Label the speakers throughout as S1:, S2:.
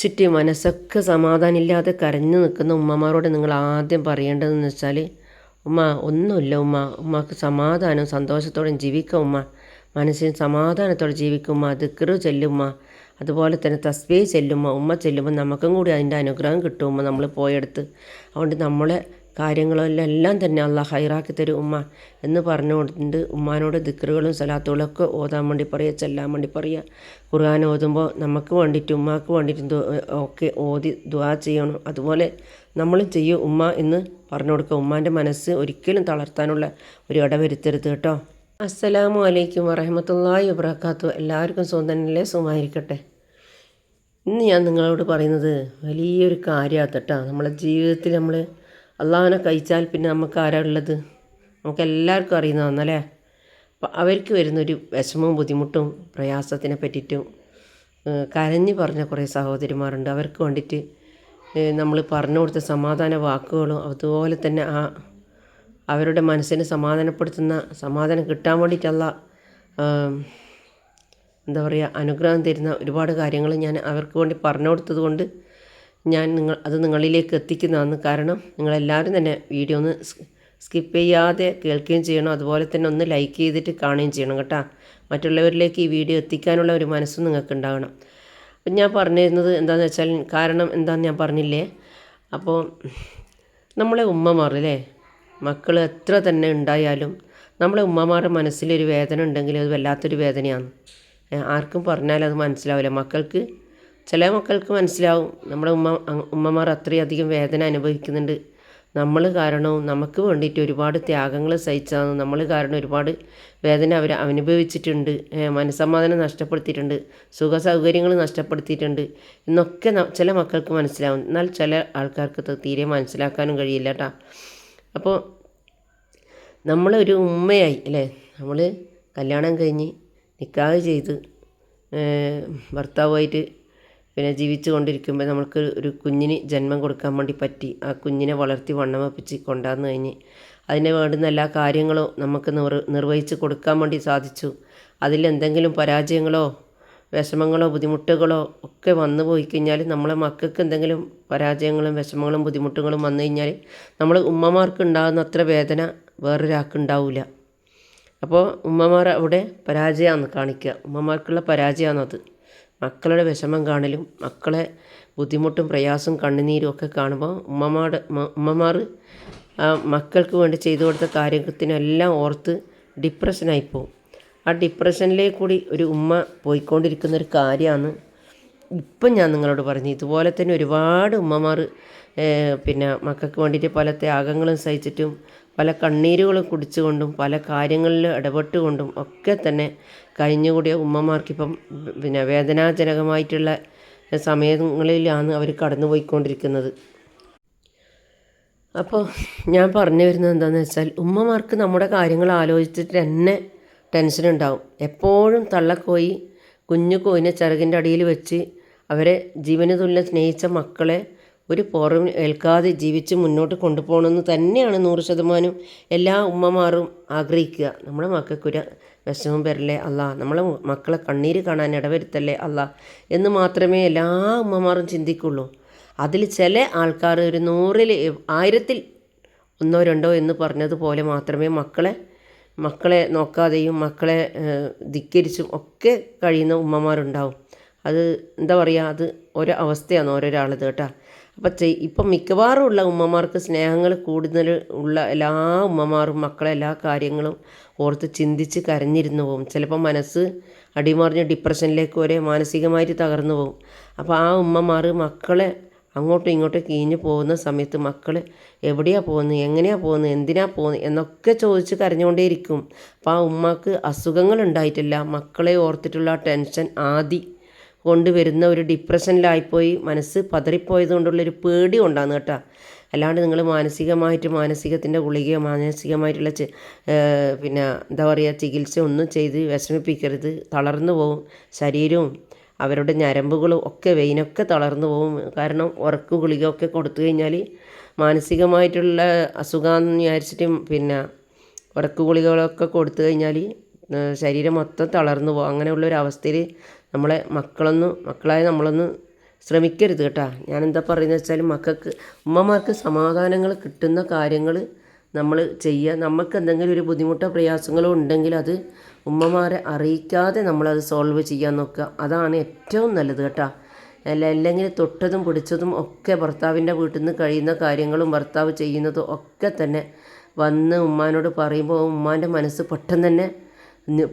S1: വിഷമിച്ചിട്ട് മനസ്സൊക്കെ സമാധാനമില്ലാതെ കരഞ്ഞു നിൽക്കുന്ന ഉമ്മമാരോട് നിങ്ങൾ ആദ്യം പറയേണ്ടതെന്ന് വെച്ചാൽ ഉമ്മ ഒന്നുമില്ല ഉമ്മ. ഉമ്മക്ക് സമാധാനവും സന്തോഷത്തോടെയും ജീവിക്കാം ഉമ്മ. മനസ്സിന് സമാധാനത്തോടെ ജീവിക്കും ഉമ്മ. ദിക്റ് ചെല്ലുമ്മ അതുപോലെ തന്നെ തസ്ബീ ചെല്ലുമ്മ ഉമ്മ. ചെല്ലുമ്പോൾ നമുക്കും കൂടി അതിന്റെ അനുഗ്രഹം കിട്ടും ഉമ്മ. നമ്മൾ പോയെടുത്ത്. അതുകൊണ്ട് നമ്മളെ കാര്യങ്ങളെല്ലാം തന്നെ അള്ളാഹ് ഹൈറാക്കി തരും ഉമ്മ എന്ന് പറഞ്ഞുകൊണ്ട് ഉമ്മാനോട് ദിക്റുകളും സലാത്തുകളും ഒക്കെ ഓതാൻ വേണ്ടി പറയുക ചെല്ലാൻ വേണ്ടി പറയുക. ഖുർആൻ ഓതുമ്പോൾ നമുക്ക് വേണ്ടിയിട്ട് ഉമ്മാക്ക് വേണ്ടിയിട്ട് ഒക്കെ ഓതി ദുവാ ചെയ്യണം. അതുപോലെ നമ്മളും ചെയ്യും ഉമ്മ എന്ന് പറഞ്ഞു കൊടുക്കുക. ഉമ്മാന്റെ മനസ്സ് ഒരിക്കലും തളർത്താനുള്ള ഒരു ഇട വരുത്തരുത് കേട്ടോ. അസ്സലാമു അലൈക്കും വറഹമത്തല്ലാഹി വബർക്കാത്തു എല്ലാവർക്കും സ്വന്തനല്ലേ സുഖമായിരിക്കട്ടെ. ഇന്ന് ഞാൻ നിങ്ങളോട് പറയുന്നത് വലിയൊരു കാര്യമാണ് കേട്ടോ. നമ്മളെ ജീവിതത്തിൽ നമ്മൾ അള്ളാഹനെ കഴിച്ചാൽ പിന്നെ നമുക്ക് ആരാ ഉള്ളത്? നമുക്ക് എല്ലാവർക്കും അറിയുന്നതാണല്ലേ അപ്പം അവർക്ക് വരുന്നൊരു വിഷമവും ബുദ്ധിമുട്ടും പ്രയാസത്തിനെ പറ്റിയിട്ടും കരഞ്ഞ് പറഞ്ഞ കുറേ സഹോദരിമാരുണ്ട്. അവർക്ക് വേണ്ടിയിട്ട് നമ്മൾ പറഞ്ഞു കൊടുത്ത സമാധാന വാക്കുകളും അതുപോലെ തന്നെ ആ അവരുടെ മനസ്സിനെ സമാധാനപ്പെടുത്തുന്ന സമാധാനം കിട്ടാൻ വേണ്ടിയിട്ടുള്ള എന്താ പറയുക അനുഗ്രഹം തരുന്ന ഒരുപാട് കാര്യങ്ങൾ ഞാൻ അവർക്ക് വേണ്ടി പറഞ്ഞു കൊടുത്തത് കൊണ്ട് ഞാൻ നിങ്ങൾ അത് നിങ്ങളിലേക്ക് എത്തിക്കുന്നതാണ് കാരണം നിങ്ങളെല്ലാവരും തന്നെ വീഡിയോ ഒന്ന് സ്കിപ്പ് ചെയ്യാതെ കേൾക്കുകയും ചെയ്യണം. അതുപോലെ തന്നെ ഒന്ന് ലൈക്ക് ചെയ്തിട്ട് കാണുകയും ചെയ്യണം കേട്ടോ. മറ്റുള്ളവരിലേക്ക് ഈ വീഡിയോ എത്തിക്കാനുള്ള ഒരു മനസ്സും നിങ്ങൾക്ക് ഉണ്ടാകണം അപ്പം ഞാൻ പറഞ്ഞിരുന്നത് എന്താണെന്ന് വെച്ചാൽ കാരണം എന്താണെന്ന് ഞാൻ പറഞ്ഞില്ലേ? അപ്പോൾ നമ്മളെ ഉമ്മമാർ അല്ലേ മക്കൾ എത്ര തന്നെ ഉണ്ടായാലും നമ്മളെ ഉമ്മമാരുടെ മനസ്സിലൊരു വേദന ഉണ്ടെങ്കിൽ അത് വല്ലാത്തൊരു വേദനയാണ്. ആർക്കും പറഞ്ഞാൽ അത് മനസ്സിലാവില്ല. മക്കൾക്ക് ചില മക്കൾക്ക് മനസ്സിലാവും നമ്മുടെ ഉമ്മ ഉമ്മമാർ അത്രയധികം വേദന അനുഭവിക്കുന്നുണ്ട്. നമ്മൾ കാരണവും നമുക്ക് വേണ്ടിയിട്ട് ഒരുപാട് ത്യാഗങ്ങൾ സഹിച്ചതാണ്. നമ്മൾ കാരണം ഒരുപാട് വേദന അവർ അനുഭവിച്ചിട്ടുണ്ട്. മനസ്സമാധാനം നഷ്ടപ്പെടുത്തിയിട്ടുണ്ട്. സുഖ സൗകര്യങ്ങൾ നഷ്ടപ്പെടുത്തിയിട്ടുണ്ട്. എന്നൊക്കെ ചില മക്കൾക്ക് മനസ്സിലാവും. എന്നാൽ ചില ആൾക്കാർക്ക് തീരെ മനസ്സിലാക്കാനും കഴിയില്ല കേട്ടോ അപ്പോൾ നമ്മളൊരു ഉമ്മയായി അല്ലേ? നമ്മൾ കല്യാണം കഴിഞ്ഞ് നിക്കാഹ് ചെയ്ത് ഭർത്താവുമായിട്ട് പിന്നെ ജീവിച്ചു കൊണ്ടിരിക്കുമ്പോൾ നമ്മൾക്ക് ഒരു കുഞ്ഞിന് ജന്മം കൊടുക്കാൻ വേണ്ടി പറ്റി. ആ കുഞ്ഞിനെ വളർത്തി വണ്ണം വെപ്പിച്ച് കൊണ്ടാന്ന് കഴിഞ്ഞ് അതിന് വേണ്ടുന്ന എല്ലാ കാര്യങ്ങളും നമുക്ക് നിർ നിർവഹിച്ച് കൊടുക്കാൻ വേണ്ടി സാധിച്ചു. അതിലെന്തെങ്കിലും പരാജയങ്ങളോ വിഷമങ്ങളോ ബുദ്ധിമുട്ടുകളോ ഒക്കെ വന്നു പോയി കഴിഞ്ഞാൽ നമ്മളെ മക്കൾക്ക് എന്തെങ്കിലും പരാജയങ്ങളും വിഷമങ്ങളും ബുദ്ധിമുട്ടുകളും വന്നു കഴിഞ്ഞാൽ നമ്മൾ ഉമ്മമാർക്ക് ഉണ്ടാകുന്ന അത്ര വേദന വേറൊരാൾക്ക് ഉണ്ടാവില്ല അപ്പോൾ ഉമ്മമാർ അവിടെ പരാജയമാണ് കാണിക്കുക ഉമ്മമാർക്കുള്ള പരാജയമാണത് മക്കളുടെ വിഷമം കാണലും മക്കളെ ബുദ്ധിമുട്ടും പ്രയാസവും കണ്ണുനീരും ഒക്കെ കാണുമ്പോൾ ഉമ്മമാരുടെ ഉമ്മമാർ മക്കൾക്ക് വേണ്ടി ചെയ്തു കൊടുത്ത കാര്യത്തിനെല്ലാം ഓർത്ത് ഡിപ്രഷനായി പോകും ആ ഡിപ്രഷനിലേക്ക് കൂടി ഒരു ഉമ്മ പോയിക്കൊണ്ടിരിക്കുന്ന ഒരു കാര്യമാണ് ഇപ്പം ഞാൻ നിങ്ങളോട് പറഞ്ഞു ഇതുപോലെ തന്നെ ഒരുപാട് ഉമ്മമാർ പിന്നെ മക്കൾക്ക് വേണ്ടിയിട്ട് പല ത്യാഗങ്ങളും സഹിച്ചിട്ടും പല കണ്ണീരുകൾ കുടിച്ചുകൊണ്ടും പല കാര്യങ്ങളിൽ ഇടപെട്ടുകൊണ്ടും ഒക്കെ തന്നെ കഴിഞ്ഞുകൂടിയ ഉമ്മമാർക്കിപ്പം പിന്നെ വേദനാജനകമായിട്ടുള്ള സമയങ്ങളിലാണ് അവർ കടന്നുപോയിക്കൊണ്ടിരിക്കുന്നത്. അപ്പോൾ ഞാൻ പറഞ്ഞു വരുന്നത് എന്താണെന്ന് വെച്ചാൽ ഉമ്മമാർക്ക് നമ്മുടെ കാര്യങ്ങൾ ആലോചിച്ചിട്ട് തന്നെ ടെൻഷൻ ഉണ്ടാവും. എപ്പോഴും തള്ളക്കോയി കുഞ്ഞു കോയിനെ ചിറകിന്റെ അടിയിൽ വെച്ച് അവരെ ജീവന് തുല്യം സ്നേഹിച്ച മക്കളെ ഒരു പുറം ഏൽക്കാതെ ജീവിച്ച് മുന്നോട്ട് കൊണ്ടുപോകണമെന്ന് തന്നെയാണ് നൂറ് ശതമാനം എല്ലാ ഉമ്മമാരും ആഗ്രഹിക്കുക. നമ്മുടെ മക്കൾക്കൊരു വിഷമം വരല്ലേ? അല്ല നമ്മളെ മക്കളെ കണ്ണീര് കാണാൻ ഇടവരുത്തല്ലേ? അല്ല എന്ന് മാത്രമേ എല്ലാ ഉമ്മമാരും ചിന്തിക്കുള്ളൂ. അതിൽ ചില ആൾക്കാർ ഒരു നൂറിൽ ആയിരത്തിൽ ഒന്നോ രണ്ടോ എന്ന് പറഞ്ഞതുപോലെ മാത്രമേ മക്കളെ മക്കളെ നോക്കാതെയും മക്കളെ ധിക്കരിച്ചും ഒക്കെ കഴിയുന്ന ഉമ്മമാരുണ്ടാവും. അത് എന്താ പറയുക? അത് ഓരോ അവസ്ഥയാണ് ഓരോരാളത് കേട്ടോ. ചെയ് ഇപ്പം മിക്കവാറും ഉള്ള ഉമ്മമാർക്ക് സ്നേഹങ്ങൾ കൂടുതൽ ഉള്ള എല്ലാ ഉമ്മമാരും മക്കളെ എല്ലാ കാര്യങ്ങളും ഓർത്ത് ചിന്തിച്ച് കരഞ്ഞിരുന്നു പോകും ചിലപ്പോൾ മനസ്സ് അടിമറിഞ്ഞ് ഡിപ്രഷനിലേക്ക് വരെ മാനസികമായിട്ട് തകർന്നു പോകും അപ്പോൾ ആ ഉമ്മമാർ മക്കളെ അങ്ങോട്ടും ഇങ്ങോട്ടും കീഞ്ഞു പോകുന്ന സമയത്ത് മക്കൾ എവിടെയാണ് പോകുന്നത് എങ്ങനെയാണ് പോകുന്നത് എന്തിനാണ് പോകുന്നത് എന്നൊക്കെ ചോദിച്ച് കരഞ്ഞുകൊണ്ടേയിരിക്കും അപ്പോൾ ആ ഉമ്മക്ക് അസുഖങ്ങൾ ഉണ്ടായിട്ടില്ല. മക്കളെ ഓർത്തിട്ടുള്ള ടെൻഷൻ ആദി കൊണ്ടുവരുന്ന ഒരു ഡിപ്രഷനിലായിപ്പോയി മനസ്സ് പതറിപ്പോയത് കൊണ്ടുള്ളൊരു പേടി കൊണ്ടാണ് കേട്ടോ. അല്ലാണ്ട് നിങ്ങൾ മാനസികമായിട്ട് മാനസികത്തിന്റെ ഗുളികയോ മാനസികമായിട്ടുള്ള പിന്നെ എന്താ പറയുക ചികിത്സ ഒന്നും ചെയ്ത് വിഷമിപ്പിക്കരുത്. തളർന്നു പോവും. ശരീരവും അവരുടെ ഞരമ്പുകളും ഒക്കെ വെയിനൊക്കെ തളർന്നു പോകും കാരണം ഉറക്ക് ഗുളികയൊക്കെ കൊടുത്തു കഴിഞ്ഞാൽ മാനസികമായിട്ടുള്ള അസുഖമെന്ന് വിചാരിച്ചിട്ട് പിന്നെ ഉറക്ക് ഗുളികകളൊക്കെ കൊടുത്തു കഴിഞ്ഞാൽ ശരീരം മൊത്തം തളർന്നു പോകും അങ്ങനെയുള്ളൊരു അവസ്ഥയിൽ നമ്മളെ മക്കളൊന്നും മക്കളായ നമ്മളൊന്നും ശ്രമിക്കരുത് കേട്ടോ. ഞാൻ എന്താ പറയുന്നത് വെച്ചാൽ മക്കൾക്ക് ഉമ്മമാർക്ക് സമാധാനങ്ങൾ കിട്ടുന്ന കാര്യങ്ങൾ നമ്മൾ ചെയ്യുക നമുക്ക് എന്തെങ്കിലും ഒരു ബുദ്ധിമുട്ടോ പ്രയാസങ്ങളോ ഉണ്ടെങ്കിൽ അത് ഉമ്മമാരെ അറിയിക്കാതെ നമ്മളത് സോൾവ് ചെയ്യാൻ നോക്കുക. അതാണ് ഏറ്റവും നല്ലത് കേട്ടോ. അല്ല അല്ലെങ്കിൽ തൊട്ടതും പിടിച്ചതും ഒക്കെ ഭർത്താവിന്റെ വീട്ടിൽ നിന്ന് കഴിയുന്ന കാര്യങ്ങളും ഭർത്താവ് ചെയ്യുന്നതും ഒക്കെ തന്നെ വന്ന് ഉമ്മാനോട് പറയുമ്പോൾ ഉമ്മാന്റെ മനസ്സ് പെട്ടെന്ന് തന്നെ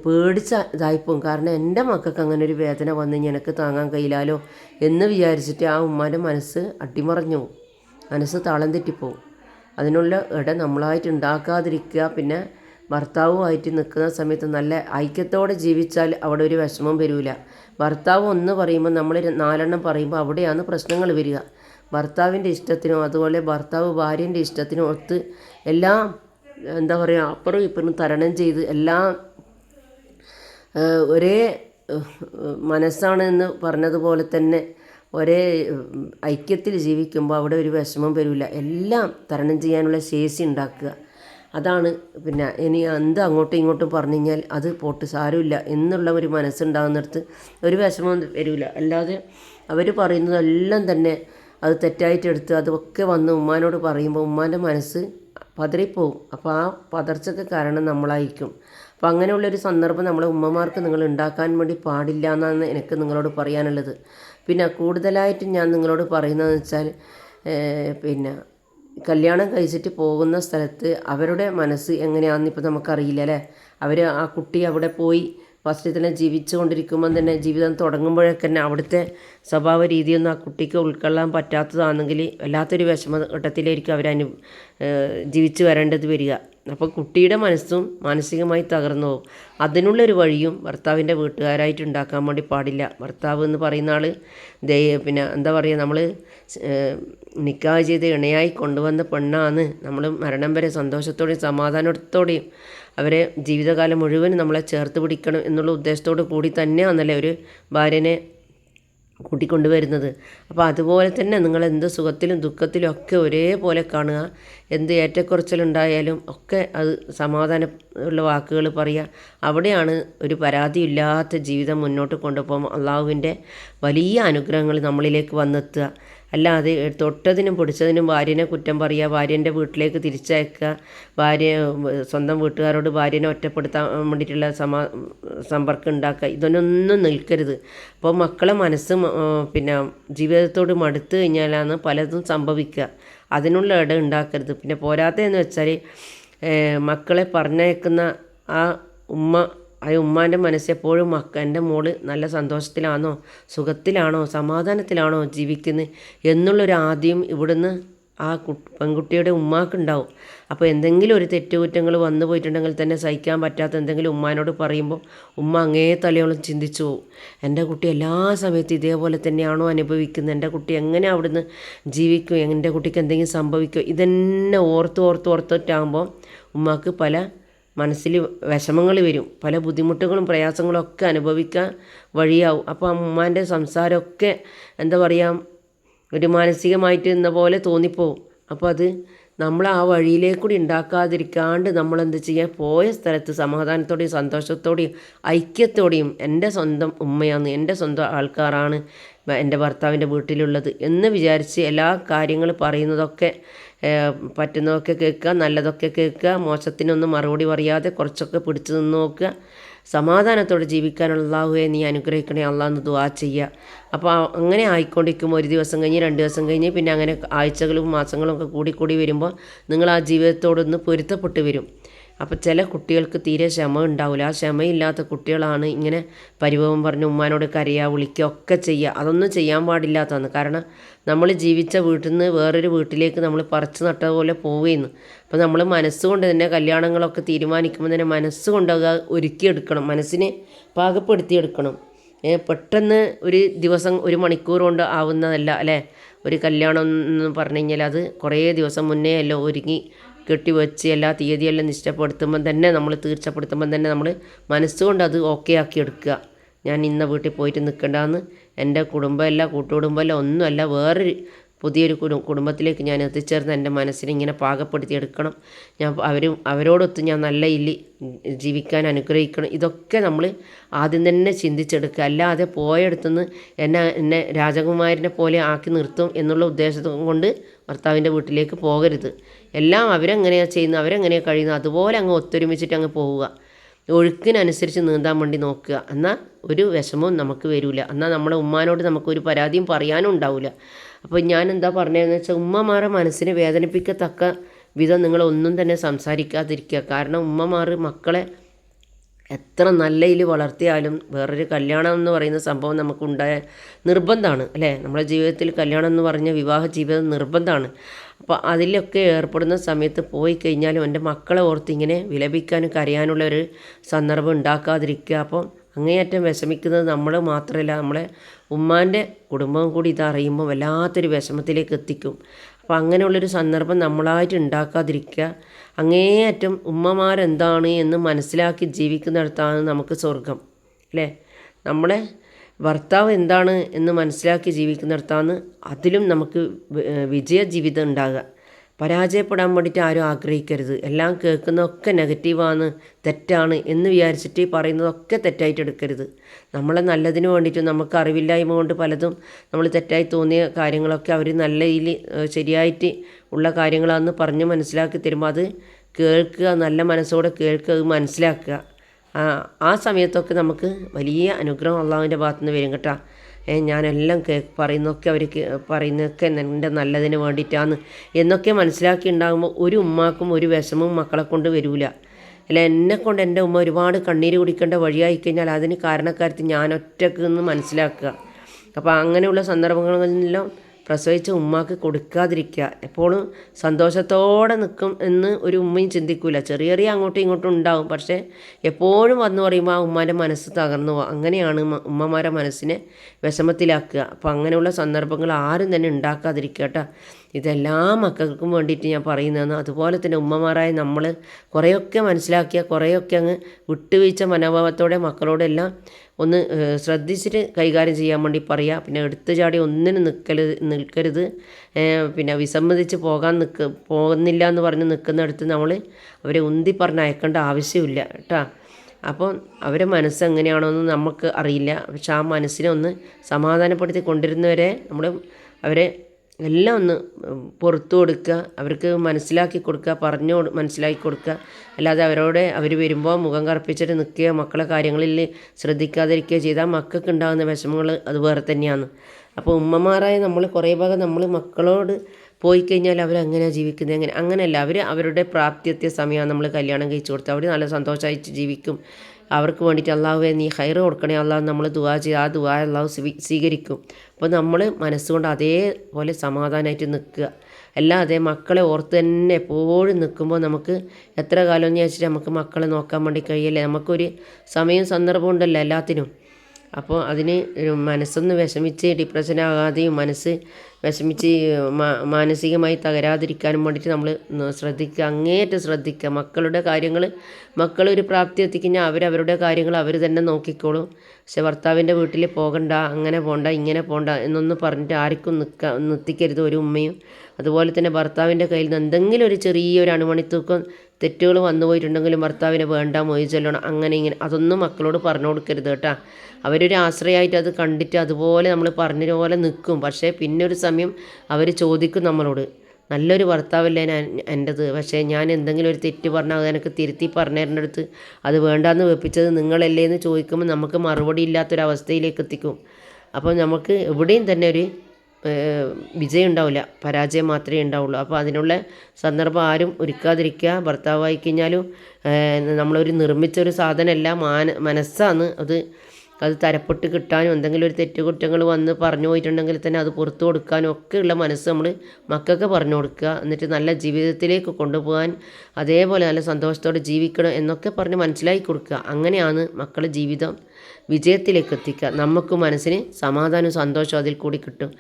S1: പേടിച്ച ഇതായിപ്പോവും കാരണം എന്റെ മക്കൾക്ക് അങ്ങനെ ഒരു വേദന വന്ന് എനിക്ക് താങ്ങാൻ കഴിയില്ലാലോ എന്ന് വിചാരിച്ചിട്ട് ആ ഉമ്മാന്റെ മനസ്സ് അടിമറഞ്ഞു മനസ്സ് താളം തെറ്റിപ്പോവും. അതിനുള്ള ഇട നമ്മളായിട്ട് ഉണ്ടാക്കാതിരിക്കുക. പിന്നെ ഭർത്താവുമായിട്ട് നിൽക്കുന്ന സമയത്ത് നല്ല ഐക്യത്തോടെ ജീവിച്ചാൽ അവിടെ ഒരു വിഷമം വരില്ല ഭർത്താവ് ഒന്ന് പറയുമ്പോൾ നമ്മൾ നാലെണ്ണം പറയുമ്പോൾ അവിടെയാണ് പ്രശ്നങ്ങൾ വരിക. ഭർത്താവിന്റെ ഇഷ്ടത്തിനും അതുപോലെ ഭർത്താവ് ഭാര്യന്റെ ഇഷ്ടത്തിനും ഒത്ത് എല്ലാം എന്താ പറയുക അപ്പുറം ഇപ്പുറം തരണം ചെയ്ത് എല്ലാം ഒരേ മനസ്സാണ് എന്ന് പറഞ്ഞതുപോലെ തന്നെ ഒരേ ഐക്യത്തിൽ ജീവിക്കുമ്പോൾ അവിടെ ഒരു വിഷമം വരില്ല എല്ലാം തരണം ചെയ്യാനുള്ള ശേഷി ഉണ്ടാക്കുക. അതാണ് പിന്നെ ഇനി എന്ത് അങ്ങോട്ടും ഇങ്ങോട്ടും പറഞ്ഞു കഴിഞ്ഞാൽ അത് പോട്ട് സാരമില്ല എന്നുള്ള ഒരു മനസ്സുണ്ടാകുന്നിടത്ത് ഒരു വിഷമം വരില്ല അല്ലാതെ അവർ പറയുന്നതെല്ലാം തന്നെ അത് തെറ്റായിട്ട് എടുത്ത് അതൊക്കെ വന്ന് ഉമ്മാനോട് പറയുമ്പോൾ ഉമ്മാന്റെ മനസ്സ് പതറിപ്പോവും. അപ്പോൾ ആ പതർച്ചയ്ക്ക് കാരണം നമ്മളായിരിക്കും. അപ്പോൾ അങ്ങനെയുള്ളൊരു സന്ദർഭം നമ്മളെ ഉമ്മമാർക്ക് നിങ്ങൾ ഉണ്ടാക്കാൻ വേണ്ടി പാടില്ല എന്നാണ് എനിക്ക് നിങ്ങളോട് പറയാനുള്ളത്. പിന്നെ കൂടുതലായിട്ട് ഞാൻ നിങ്ങളോട് പറയുന്നതെന്ന് വെച്ചാൽ പിന്നെ കല്യാണം കഴിച്ചിട്ട് പോകുന്ന സ്ഥലത്ത് അവരുടെ മനസ്സ് എങ്ങനെയാണെന്ന് ഇപ്പോൾ നമുക്കറിയില്ല അല്ലേ? അവർ ആ കുട്ടി അവിടെ പോയി ഫസ്റ്റ് തന്നെ ജീവിച്ചു കൊണ്ടിരിക്കുമ്പം തന്നെ ജീവിതം തുടങ്ങുമ്പോഴൊക്കെ തന്നെ അവിടുത്തെ സ്വഭാവ രീതിയൊന്നും ആ കുട്ടിക്ക് ഉൾക്കൊള്ളാൻ പറ്റാത്തതാണെങ്കിൽ വല്ലാത്തൊരു വിഷമ ഘട്ടത്തിലായിരിക്കും അവർ ജീവിച്ചു വരേണ്ടത് വരിക. അപ്പോൾ കുട്ടിയുടെ മനസ്സും മാനസികമായി തകർന്നു? പോകും അതിനുള്ളൊരു വഴിയും ഭർത്താവിന്റെ വീട്ടുകാരായിട്ട് ഉണ്ടാക്കാൻ വേണ്ടി പാടില്ല. ഭർത്താവ് എന്ന് പറയുന്ന ആൾ ദേ പിന്നെ എന്താ പറയുക നമ്മൾ നിക്കാഹ് ചെയ്ത് ഇണയായി കൊണ്ടുവന്ന പെണ്ണാണ്. നമ്മൾ മരണം വരെ സന്തോഷത്തോടെയും സമാധാനത്തോടെയും അവരെ ജീവിതകാലം മുഴുവൻ നമ്മളെ ചേർത്ത് പിടിക്കണം എന്നുള്ള ഉദ്ദേശത്തോടു കൂടി തന്നെയാണല്ലേ ഒരു ഭാര്യനെ കൂട്ടിക്കൊണ്ടുവരുന്നത്. അപ്പോൾ അതുപോലെ തന്നെ നിങ്ങൾ എന്ത് സുഖത്തിലും ദുഃഖത്തിലും ഒക്കെ ഒരേപോലെ കാണുക. എന്ത് ഏറ്റക്കുറച്ചിലുണ്ടായാലും ഒക്കെ അത് സമാധാനം ഉള്ള വാക്കുകൾ പറയുക. അവിടെയാണ് ഒരു പരാതിയില്ലാത്ത ജീവിതം മുന്നോട്ട് കൊണ്ടുപോകുമ്പോൾ അള്ളാഹുവിന്റെ വലിയ അനുഗ്രഹങ്ങൾ നമ്മളിലേക്ക് വന്നെത്തുക. അല്ലാതെ തൊട്ടതിനും പൊടിച്ചതിനും ഭാര്യനെ കുറ്റം പറയുക ഭാര്യന്റെ വീട്ടിലേക്ക് തിരിച്ചയക്കുക ഭാര്യ സ്വന്തം വീട്ടുകാരോട് ഭാര്യനെ ഒറ്റപ്പെടുത്താൻ വേണ്ടിയിട്ടുള്ള സമാ സമ്പർക്കം ഉണ്ടാക്കുക ഇതൊന്നും നിൽക്കരുത്. അപ്പോൾ മക്കളെ മനസ്സ് പിന്നെ ജീവിതത്തോട് മടുത്തു കഴിഞ്ഞാലാണ് പലതും സംഭവിക്കുക. അതിനുള്ള ഇട ഉണ്ടാക്കരുത്. പിന്നെ പോരാത്തതെന്ന് വെച്ചാൽ മക്കളെ പറഞ്ഞയക്കുന്ന ആ ഉമ്മ ആ ഉമ്മാന്റെ മനസ്സെപ്പോഴും എന്റെ മോൾ നല്ല സന്തോഷത്തിലാണോ സുഖത്തിലാണോ സമാധാനത്തിലാണോ ജീവിക്കുന്നത് എന്നുള്ളൊരു ആദ്യം ഇവിടുന്ന് ആ കു പെൺകുട്ടിയുടെ ഉമ്മാക്കുണ്ടാവും. അപ്പോൾ എന്തെങ്കിലും ഒരു തെറ്റുകുറ്റങ്ങൾ വന്നു പോയിട്ടുണ്ടെങ്കിൽ തന്നെ സഹിക്കാൻ പറ്റാത്ത എന്തെങ്കിലും ഉമ്മാനോട് പറയുമ്പോൾ ഉമ്മ അങ്ങേ തലയോളം ചിന്തിച്ചു പോവും. എന്റെ കുട്ടി എല്ലാ സമയത്തും ഇതേപോലെ തന്നെയാണോ അനുഭവിക്കുന്നത് എന്റെ കുട്ടി എങ്ങനെ അവിടുന്ന് ജീവിക്കും? എന്റെ കുട്ടിക്ക് എന്തെങ്കിലും സംഭവിക്കും ഇതന്നെ ഓർത്ത് ഓർത്ത് ഓർത്തിട്ടാകുമ്പോൾ ഉമ്മാക്ക് പല മനസ്സിൽ വിഷമങ്ങൾ വരും. പല ബുദ്ധിമുട്ടുകളും പ്രയാസങ്ങളും ഒക്കെ അനുഭവിക്കാൻ വഴിയാവും. അപ്പോൾ ഉമ്മാന്റെ സംസാരമൊക്കെ എന്താ പറയുക ഒരു മാനസികമായിട്ട് എന്ന പോലെ തോന്നിപ്പോവും. അപ്പോൾ അത് നമ്മൾ ആ വഴിയിലേക്ക് കൂടി ഉണ്ടാക്കാതിരിക്കാണ്ട് നമ്മൾ എന്ത് ചെയ്യുക പോയ സ്ഥലത്ത് സമാധാനത്തോടെയും സന്തോഷത്തോടെയും ഐക്യത്തോടെയും എന്റെ സ്വന്തം ഉമ്മയാണ് എന്റെ സ്വന്തം ആൾക്കാരാണ് എന്റെ ഭർത്താവിന്റെ വീട്ടിലുള്ളത് എന്ന് വിചാരിച്ച് എല്ലാ കാര്യങ്ങളും പറയുന്നതൊക്കെ പറ്റുന്നതൊക്കെ കേൾക്കുക നല്ലതൊക്കെ കേൾക്കുക മോശത്തിനൊന്നും മറുപടി പറയാതെ കുറച്ചൊക്കെ പിടിച്ചു നിന്ന് നോക്കുക. സമാധാനത്തോടെ ജീവിക്കാനുള്ള അള്ളാഹുവെ നീ അനുഗ്രഹിക്കണേ അള്ളാഹ് ദുവാ ചെയ്യുക. അപ്പോൾ അങ്ങനെ ആയിക്കൊണ്ടിരിക്കുമ്പോൾ ഒരു ദിവസം കഴിഞ്ഞ് രണ്ട് ദിവസം കഴിഞ്ഞ് പിന്നെ അങ്ങനെ ആഴ്ചകളും മാസങ്ങളും ഒക്കെ കൂടി കൂടി വരുമ്പോൾ നിങ്ങൾ ആ ജീവിതത്തോടൊന്ന് പൊരുത്തപ്പെട്ട് വരും. അപ്പോൾ ചില കുട്ടികൾക്ക് തീരെ ക്ഷമ ഉണ്ടാവില്ല ആ ക്ഷമയില്ലാത്ത കുട്ടികളാണ് ഇങ്ങനെ പരിഭവം പറഞ്ഞ് ഉമ്മാനോട് കരയുക വിളിക്കുക ഒക്കെ ചെയ്യുക അതൊന്നും ചെയ്യാൻ പാടില്ലാത്തതാണ്. കാരണം നമ്മൾ ജീവിച്ച വീട്ടിൽ നിന്ന് വേറൊരു വീട്ടിലേക്ക് നമ്മൾ പറിച്ചു നട്ട പോലെ പോവുകയെന്ന് അപ്പോൾ നമ്മൾ മനസ്സുകൊണ്ട് തന്നെ കല്യാണങ്ങളൊക്കെ തീരുമാനിക്കുമ്പോൾ തന്നെ മനസ്സുകൊണ്ട് അത് ഒരുക്കിയെടുക്കണം. മനസ്സിനെ പാകപ്പെടുത്തിയെടുക്കണം. പെട്ടെന്ന് ഒരു ദിവസം ഒരു മണിക്കൂർ കൊണ്ട് ആവുന്നതല്ല അല്ലേ? ഒരു കല്യാണം എന്ന് പറഞ്ഞു കഴിഞ്ഞാൽ അത് കുറേ ദിവസം മുന്നേ അല്ലോ ഒരുങ്ങി കെട്ടിവെച്ച് എല്ലാ തീയതിയെല്ലാം നിശ്ചയപ്പെടുത്തുമ്പം തന്നെ നമ്മൾ തീർച്ചപ്പെടുത്തുമ്പം തന്നെ നമ്മൾ മനസ്സുകൊണ്ട് അത് ഓക്കെ ആക്കി എടുക്കുക. ഞാൻ ഇന്ന വീട്ടിൽ പോയിട്ട് നിൽക്കണ്ടെന്ന് എന്റെ കുടുംബമല്ല കൂട്ടുകുടുംബമല്ല ഒന്നുമല്ല വേറൊരു പുതിയൊരു കുടു കുടുംബത്തിലേക്ക് ഞാൻ എത്തിച്ചേർന്ന് എന്റെ മനസ്സിനെ ഇങ്ങനെ പാകപ്പെടുത്തി എടുക്കണം. ഞാൻ അവരും അവരോടൊത്ത് ഞാൻ നല്ല ഇല്ലി ജീവിക്കാൻ അനുഗ്രഹിക്കണം. ഇതൊക്കെ നമ്മൾ ആദ്യം തന്നെ ചിന്തിച്ചെടുക്കുക. അല്ലാതെ പോയടുത്തുനിന്ന് എന്നെ എന്നെ രാജകുമാരനെ പോലെ ആക്കി നിർത്തും എന്നുള്ള ഉദ്ദേശം കൊണ്ട് ഭർത്താവിന്റെ വീട്ടിലേക്ക് പോകരുത്. എല്ലാം അവരെങ്ങനെയാണ് ചെയ്യുന്നത് അവരെങ്ങനെയാണ് കഴിയുന്നത് അതുപോലെ അങ്ങ് ഒത്തൊരുമിച്ചിട്ട് അങ്ങ് പോവുക. ഒഴുക്കിനനുസരിച്ച് നീന്താൻ വേണ്ടി നോക്കുക. എന്നാൽ ഒരു വിഷമവും നമുക്ക് വരില്ല എന്നാൽ നമ്മുടെ ഉമ്മാനോട് നമുക്കൊരു പരാതിയും പറയാനും ഉണ്ടാവില്ല അപ്പോൾ ഞാൻ എന്താ പറഞ്ഞതെന്ന് വെച്ചാൽ ഉമ്മമാരെ മനസ്സിനെ വേദനിപ്പിക്കത്തക്ക വിധം നിങ്ങൾ ഒന്നും തന്നെ സംസാരിക്കാതിരിക്കുക. കാരണം ഉമ്മമാർ മക്കളെ എത്ര നല്ല ഇതിൽ വളർത്തിയാലും വേറൊരു കല്യാണം എന്ന് പറയുന്ന സംഭവം നമുക്കുണ്ടായ നിർബന്ധമാണ് അല്ലേ? നമ്മുടെ ജീവിതത്തിൽ കല്യാണം എന്ന് പറഞ്ഞ വിവാഹ ജീവിതം നിർബന്ധമാണ്. അപ്പോൾ അതിലൊക്കെ ഏർപ്പെടുന്ന സമയത്ത് പോയി കഴിഞ്ഞാലും എന്റെ മക്കളെ ഓർത്ത് ഇങ്ങനെ വിലപിക്കാനും കരയാനുള്ള ഒരു സന്ദർഭം ഉണ്ടാക്കാതിരിക്കുക. അപ്പോൾ അങ്ങേയറ്റം വിഷമിക്കുന്നത് നമ്മൾ മാത്രമല്ല നമ്മളെ ഉമ്മാന്റെ കുടുംബം കൂടി ഇതറിയുമ്പോൾ വല്ലാത്തൊരു വിഷമത്തിലേക്ക് എത്തിക്കും. അപ്പോൾ അങ്ങനെയുള്ളൊരു സന്ദർഭം നമ്മളായിട്ട് ഉണ്ടാക്കാതിരിക്കുക. അങ്ങേയറ്റം ഉമ്മമാരെന്താണ് എന്ന് മനസ്സിലാക്കി ജീവിക്കുന്നിടത്താണ് നമുക്ക് സ്വർഗം അല്ലേ? നമ്മളെ ഭർത്താവ് എന്താണ് എന്ന് മനസ്സിലാക്കി ജീവിക്കുന്നിടത്താണ് അതിലും നമുക്ക് വിജയ ജീവിതം ഉണ്ടാകുക. പരാജയപ്പെടാൻ വേണ്ടിയിട്ട് ആരും ആഗ്രഹിക്കരുത്. എല്ലാം കേൾക്കുന്നതൊക്കെ നെഗറ്റീവാണ് തെറ്റാണ് എന്ന് വിചാരിച്ചിട്ട് പറയുന്നതൊക്കെ തെറ്റായിട്ട് എടുക്കരുത്. നമ്മളെ നല്ലതിന് വേണ്ടിയിട്ട് നമുക്ക് അറിവില്ലായ്മ കൊണ്ട് പലതും നമ്മൾ തെറ്റായി തോന്നിയ കാര്യങ്ങളൊക്കെ അവർ നല്ല രീതിയിൽ ശരിയായിട്ട് ഉള്ള കാര്യങ്ങളാണെന്ന് പറഞ്ഞ് മനസ്സിലാക്കി തരുമ്പോൾ അത് കേൾക്കുക നല്ല മനസ്സോടെ കേൾക്കുക അത് മനസ്സിലാക്കുക. ആ സമയത്തൊക്കെ നമുക്ക് വലിയ അനുഗ്രഹം അള്ളാഹുവിന്റെ ഭാഗത്തുനിന്ന് വരും കേട്ടോ. ഞാനെല്ലാം കേ പറയുന്നൊക്കെ അവർ പറയുന്നതൊക്കെ എന്റെ നല്ലതിന് വേണ്ടിയിട്ടാണ് എന്നൊക്കെ മനസ്സിലാക്കി ഉണ്ടാകുമ്പോൾ ഒരു ഉമ്മാക്കും ഒരു വിഷമവും മക്കളെ കൊണ്ട് വരില്ല അല്ല എന്നെ കൊണ്ട് എന്റെ ഉമ്മ ഒരുപാട് കണ്ണീര് കുടിക്കേണ്ട വഴിയായി കഴിഞ്ഞാൽ അതിന് കാരണക്കാരത്തിൽ ഞാൻ ഒറ്റയ്ക്ക് നിന്ന് മനസ്സിലാക്കുക. അപ്പോൾ അങ്ങനെയുള്ള സന്ദർഭങ്ങളിലെല്ലാം പ്രസവിച്ച ഉമ്മാക്ക് കൊടുക്കാതിരിക്കുക. എപ്പോഴും സന്തോഷത്തോടെ നിൽക്കും എന്ന് ഒരു ഉമ്മയും ചിന്തിക്കില്ല ചെറിയ ചെറിയ അങ്ങോട്ടും ഇങ്ങോട്ടും ഉണ്ടാവും. പക്ഷേ എപ്പോഴും വന്നു പറയുമ്പോൾ ആ ഉമ്മാന്റെ മനസ്സ് തകർന്നു പോകും അങ്ങനെയാണ് ഉമ്മമാരെ മനസ്സിനെ വിഷമത്തിലാക്കുക. അപ്പോൾ അങ്ങനെയുള്ള സന്ദർഭങ്ങൾ ആരും തന്നെ ഉണ്ടാക്കാതിരിക്കുക കേട്ടോ. ഇതെല്ലാ മക്കൾക്കും വേണ്ടിയിട്ട് ഞാൻ പറയുന്നതെന്ന് അതുപോലെ തന്നെ ഉമ്മമാരായ നമ്മൾ കുറേയൊക്കെ മനസ്സിലാക്കിയ കുറേയൊക്കെ അങ്ങ് വിട്ടുവീഴ്ച മനോഭാവത്തോടെ മക്കളോടെല്ലാം ഒന്ന് ശ്രദ്ധിച്ചിട്ട് കൈകാര്യം ചെയ്യാൻ വേണ്ടി പറയുക പിന്നെ എടുത്തു ചാടി ഒന്നിനും നിൽക്കരുത്. നിൽക്കരുത് പിന്നെ വിസമ്മതിച്ച് പോകാൻ നിൽക്ക പോകുന്നില്ല എന്ന് പറഞ്ഞ് നിൽക്കുന്നിടത്ത് നമ്മൾ അവരെ ഉന്തി പറഞ്ഞ് അയക്കേണ്ട ആവശ്യമില്ല കേട്ടോ. അപ്പോൾ അവരെ മനസ്സ് എങ്ങനെയാണോന്ന് നമുക്ക് അറിയില്ല. പക്ഷെ ആ മനസ്സിനെ ഒന്ന് സമാധാനപ്പെടുത്തി കൊണ്ടിരുന്നവരെ നമ്മൾ അവരെ എല്ലാം ഒന്ന് പുറത്തു കൊടുക്കുക അവർക്ക് മനസ്സിലാക്കി കൊടുക്കുക പറഞ്ഞു മനസ്സിലാക്കി കൊടുക്കുക. അല്ലാതെ അവരോട് അവർ വരുമ്പോൾ മുഖം കറുപ്പിച്ചിട്ട് നിൽക്കുക മക്കളെ കാര്യങ്ങളിൽ ശ്രദ്ധിക്കാതിരിക്കുകയോ ചെയ്താൽ മക്കൾക്ക് ഉണ്ടാകുന്ന വിഷമങ്ങൾ അത് വേറെ തന്നെയാണ്. അപ്പോൾ ഉമ്മമാരായ നമ്മൾ കുറേ ഭാഗം നമ്മൾ മക്കളോട് പോയി കഴിഞ്ഞാൽ അവരെങ്ങനെയാണ് ജീവിക്കുന്നത് എങ്ങനെ അങ്ങനെയല്ല. അവർ അവരുടെ പ്രാപ്തിയെത്തിയ സമയമാണ് നമ്മൾ കല്യാണം കഴിച്ചു കൊടുത്ത് അവർ നല്ല സന്തോഷമായിട്ട് ജീവിക്കും. അവർക്ക് വേണ്ടിയിട്ട് അള്ളാഹുവെ നീ ഹൈർ കൊടുക്കണേ അള്ളാഹു നമ്മൾ ദുവാ ചെയ്ത് ആ ദുവാ അള്ളാഹു സ്വീകരിക്കും. അപ്പോൾ നമ്മൾ മനസ്സുകൊണ്ട് അതേപോലെ സമാധാനമായിട്ട് നിൽക്കുക അല്ലാതെ മക്കളെ ഓർത്ത് തന്നെ എപ്പോഴും നിൽക്കുമ്പോൾ നമുക്ക് എത്ര കാലം എന്ന് വെച്ചിട്ട് നമുക്ക് മക്കളെ നോക്കാൻ വേണ്ടി കഴിയല്ലേ? നമുക്കൊരു സമയം സന്ദർഭം ഉണ്ടല്ലോ എല്ലാത്തിനും. അപ്പോൾ അതിന് മനസ്സൊന്ന് വിഷമിച്ച് ഡിപ്രഷനാകാതെയും മനസ്സ് വിഷമിച്ച് മാനസികമായി തകരാതിരിക്കാനും വേണ്ടിയിട്ട് നമ്മൾ ശ്രദ്ധിക്കുക അങ്ങേയറ്റം ശ്രദ്ധിക്കുക. മക്കളുടെ കാര്യങ്ങൾ മക്കളൊരു പ്രാപ്തി എത്തിക്കഴിഞ്ഞാൽ അവരവരുടെ കാര്യങ്ങൾ അവർ തന്നെ നോക്കിക്കോളും. പക്ഷെ ഭർത്താവിന്റെ വീട്ടിൽ പോകണ്ട അങ്ങനെ പോകണ്ട ഇങ്ങനെ പോകണ്ട എന്നൊന്നും പറഞ്ഞിട്ട് ആർക്കും നിൽക്ക നിർത്തിക്കരുത് ഒരു ഉമ്മയും. അതുപോലെ തന്നെ ഭർത്താവിന്റെ കയ്യിൽ നിന്ന് എന്തെങ്കിലും ഒരു ചെറിയൊരു അണുമണിത്തൂക്കം തെറ്റുകൾ വന്നു പോയിട്ടുണ്ടെങ്കിലും ഭർത്താവിനെ വേണ്ട മൊഴി ചൊല്ലണം അങ്ങനെ ഇങ്ങനെ അതൊന്നും മക്കളോട് പറഞ്ഞു കൊടുക്കരുത് കേട്ടോ. അവരൊരു ആശ്രയമായിട്ട് അത് കണ്ടിട്ട് അതുപോലെ നമ്മൾ പറഞ്ഞതുപോലെ നിൽക്കും പക്ഷേ പിന്നെ ഒരു സമയം അവർ ചോദിക്കും നമ്മളോട്. നല്ലൊരു ഭർത്താവല്ലേ ഞാൻ എന്റെത് പക്ഷേ ഞാൻ എന്തെങ്കിലും ഒരു തെറ്റ് പറഞ്ഞാൽ അത് എനിക്ക് തിരുത്തി പറഞ്ഞതിന്റെ അടുത്ത് അത് വേണ്ടാന്ന് വെപ്പിച്ചത് നിങ്ങളല്ലേ എന്ന് ചോദിക്കുമ്പോൾ നമുക്ക് മറുപടി ഇല്ലാത്തൊരവസ്ഥയിലേക്ക് എത്തിക്കും. അപ്പോൾ നമുക്ക് എവിടെയും തന്നെ ഒരു വിജയം ഉണ്ടാവില്ല. പരാജയം മാത്രമേ ഉണ്ടാവുള്ളൂ. അപ്പോൾ അതിനുള്ള സന്ദർഭം ആരും ഒരുക്കാതിരിക്കുക. ഭർത്താവായി കഴിഞ്ഞാലും നമ്മളൊരു നിർമ്മിച്ചൊരു സാധനമല്ല. മാന മനസ്സാണ് അത് അത് തരപ്പെട്ട് കിട്ടാനും എന്തെങ്കിലും ഒരു തെറ്റുകുറ്റങ്ങൾ വന്ന് പറഞ്ഞു പോയിട്ടുണ്ടെങ്കിൽ തന്നെ അത് പുറത്തു കൊടുക്കാനും ഒക്കെയുള്ള മനസ്സ് നമ്മൾ മക്കൾക്ക് പറഞ്ഞു കൊടുക്കുക. എന്നിട്ട് നല്ല ജീവിതത്തിലേക്ക് കൊണ്ടുപോകാൻ അതേപോലെ നല്ല സന്തോഷത്തോടെ ജീവിക്കണം എന്നൊക്കെ പറഞ്ഞ് മനസ്സിലാക്കി കൊടുക്കുക. അങ്ങനെയാണ് മക്കളുടെ ജീവിതം വിജയത്തിലേക്ക് എത്തിക്കുക. നമുക്ക് മനസ്സിന് സമാധാനവും സന്തോഷവും അതിൽ കൂടി കിട്ടും.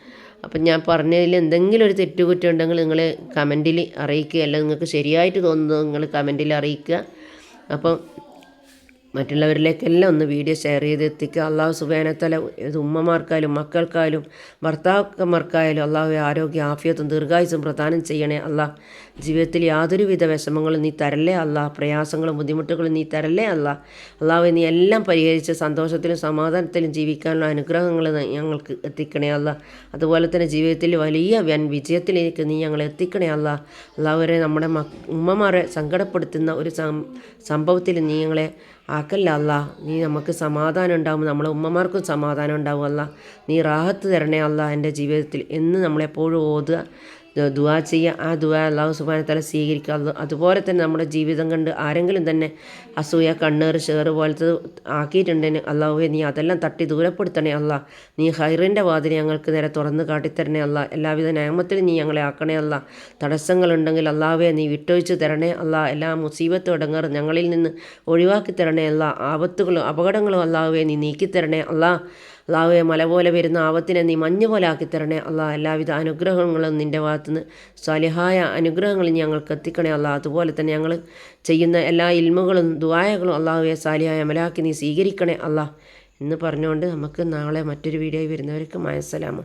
S1: അപ്പം ഞാൻ പറഞ്ഞതിൽ എന്തെങ്കിലും ഒരു തെറ്റുകുറ്റം ഉണ്ടെങ്കിൽ നിങ്ങൾ കമന്റിൽ അറിയിക്കുക. അല്ലെങ്കിൽ നിങ്ങൾക്ക് ശരിയായിട്ട് തോന്നുന്നത് നിങ്ങൾ കമന്റിൽ അറിയിക്കുക. അപ്പം മറ്റുള്ളവരിലേക്കെല്ലാം ഒന്ന് വീഡിയോ ഷെയർ ചെയ്ത് എത്തിക്കുക അള്ളാഹു സുബേനത്തല ഇത് ഉമ്മമാർക്കായാലും മക്കൾക്കായാലും ഭർത്താക്കന്മാർക്കായാലും അള്ളാഹു ആരോഗ്യ ആഫിയത്തും ദീർഘായുസും പ്രദാനം ചെയ്യണേ അള്ളാഹ്. ജീവിതത്തിൽ യാതൊരുവിധ വിഷമങ്ങളും നീ തരല്ലേ അല്ല പ്രയാസങ്ങളും ബുദ്ധിമുട്ടുകളും നീ തരല്ലേ അല്ല അള്ളാഹു നീ എല്ലാം പരിഹരിച്ച് സന്തോഷത്തിലും സമാധാനത്തിലും ജീവിക്കാനുള്ള അനുഗ്രഹങ്ങൾ ഞങ്ങൾക്ക് എത്തിക്കണേ അല്ല അതുപോലെ തന്നെ ജീവിതത്തിൽ വലിയ വൻ വിജയത്തിലേക്ക് നീ ഞങ്ങളെ എത്തിക്കണേ അല്ല അള്ളാഹുവരെ നമ്മുടെ ഉമ്മമാരെ സങ്കടപ്പെടുത്തുന്ന ഒരു സംഭവത്തിൽ നീ ഞങ്ങളെ ആക്കല്ല അല്ല. നീ നമുക്ക് സമാധാനം ഉണ്ടാവും. നമ്മളെ ഉമ്മമാർക്കും സമാധാനം ഉണ്ടാവും അല്ല. നീ റാഹത്ത് തരണേ അല്ല എന്റെ ജീവിതത്തിൽ. എന്ന് നമ്മളെപ്പോഴും ഓതുക. ദുവാ ചെയ്യുക ആ ദുവാ അള്ളാഹു സുബാന തല സ്വീകരിക്കുക. അത് അതുപോലെ തന്നെ നമ്മുടെ ജീവിതം കണ്ട് ആരെങ്കിലും തന്നെ അസൂയ കണ്ണേറ് ഷേറ് പോലത്തെ ആക്കിയിട്ടുണ്ടെങ്കിൽ അള്ളാഹുവെ നീ അതെല്ലാം തട്ടി ദൂരപ്പെടുത്തണേ അല്ല നീ ഹൈറിന്റെ വാതിൽ ഞങ്ങൾക്ക് നേരെ തുറന്ന് കാട്ടിത്തരണേ അല്ല എല്ലാവിധ നിയമത്തിലും നീ ഞങ്ങളെ ആക്കണേ അല്ല തടസ്സങ്ങളുണ്ടെങ്കിൽ അള്ളാഹുവെ നീ വിട്ടൊഴിച്ച് തരണേ അല്ല എല്ലാ മുസീബത്തും അടങ്ങർ ഞങ്ങളിൽ നിന്ന് ഒഴിവാക്കി തരണേ അല്ല ആപത്തുകളും അപകടങ്ങളും അള്ളാഹുവെ നീ നീക്കിത്തരണേ അല്ലാ അള്ളാഹുവെ മല പോലെ വരുന്ന ആപത്തിനെ നീ മഞ്ഞ് പോലെ ആക്കി തരണേ അള്ളാഹ് എല്ലാവിധ അനുഗ്രഹങ്ങളും നിന്റെ ഭാഗത്തുനിന്ന് സ്വലിഹായ അനുഗ്രഹങ്ങൾ ഞങ്ങൾക്ക് എത്തിക്കണേ. അള്ളാഹ് അതുപോലെ തന്നെ ഞങ്ങൾ ചെയ്യുന്ന എല്ലാ ഇൽമുകളും ദുആയകളും അള്ളാഹുവെ സാലിഹായ അമലാക്കി നീ സ്വീകരിക്കണേ. അള്ളാഹ് എന്ന് പറഞ്ഞുകൊണ്ട് നമുക്ക് നാളെ മറ്റൊരു വീഡിയോ വരുന്നവർക്ക് മയസലാമ